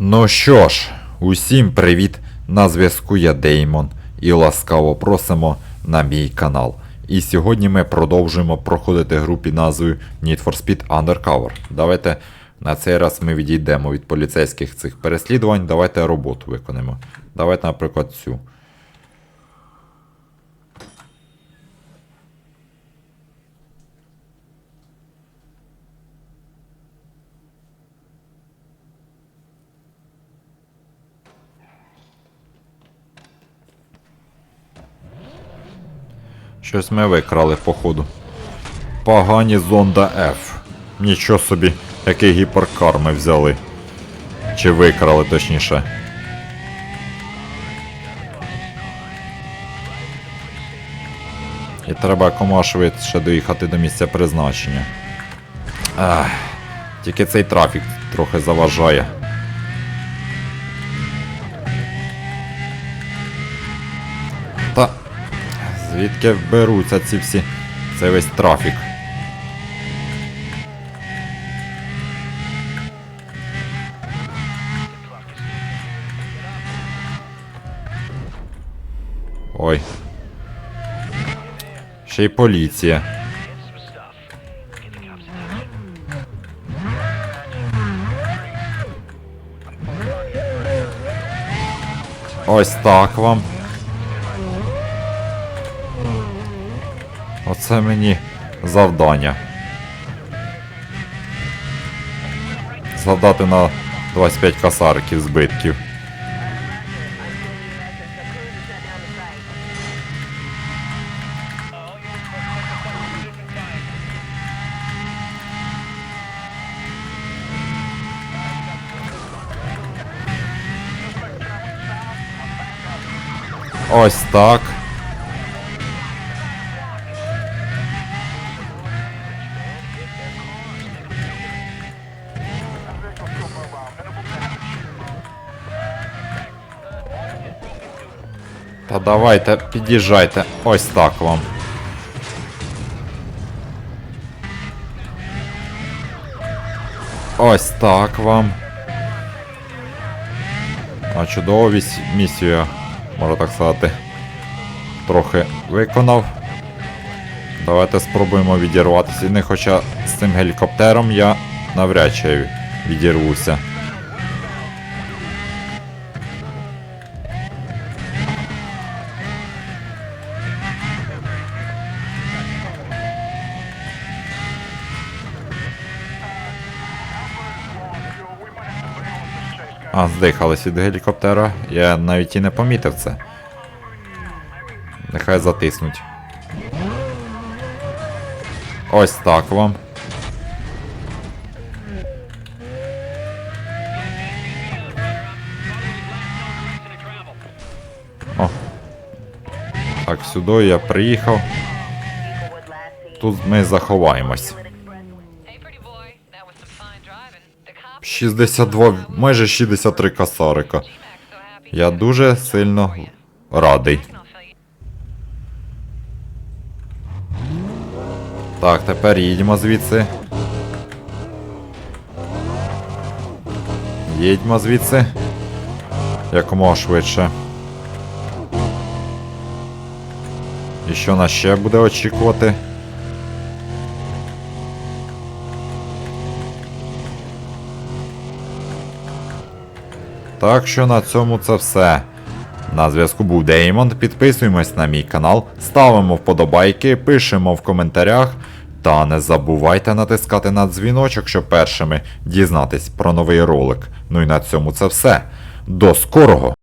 Ну що ж, усім привіт! На зв'язку я Деймон і ласкаво просимо на мій канал. І сьогодні ми продовжуємо проходити гру під назвою Need for Speed Undercover. Давайте на цей раз ми відійдемо від поліцейських цих переслідувань. Давайте роботу виконаємо. Давайте, наприклад, цю. Щось ми викрали, походу. Погані зонда F. Нічого собі, який гіперкар ми взяли. Чи викрали, точніше. І треба якомога швидше доїхати до місця призначення. Ах, тільки цей трафік трохи заважає. Звідки беруться ці всі. Це весь трафік. Ой. Ще й поліція. Ось так вам. Оце мені завдання. Завдати на 25 касариків збитків. Ось так. Та давайте, під'їжджайте. Ось так вам. Ось так вам. А чудову місію, я, можна так сказати, трохи виконав. Давайте спробуємо відірватися від них, хоча з цим гелікоптером я навряд чи відірвуся. А, здихались від гелікоптера. Я навіть і не помітив це. Нехай затиснуть. Ось так вам. О. Так, сюди я приїхав. Тут ми заховаємось. 62, майже 63 касарика. Я дуже сильно радий. Так, тепер їдемо звідси. Їдьмо звідси. Якомога швидше. І що нас ще буде очікувати? Так що на цьому це все. На зв'язку був Деймон. Підписуємось на мій канал, ставимо вподобайки, пишемо в коментарях. Та не забувайте натискати на дзвіночок, щоб першими дізнатись про новий ролик. Ну і на цьому це все. До скорого!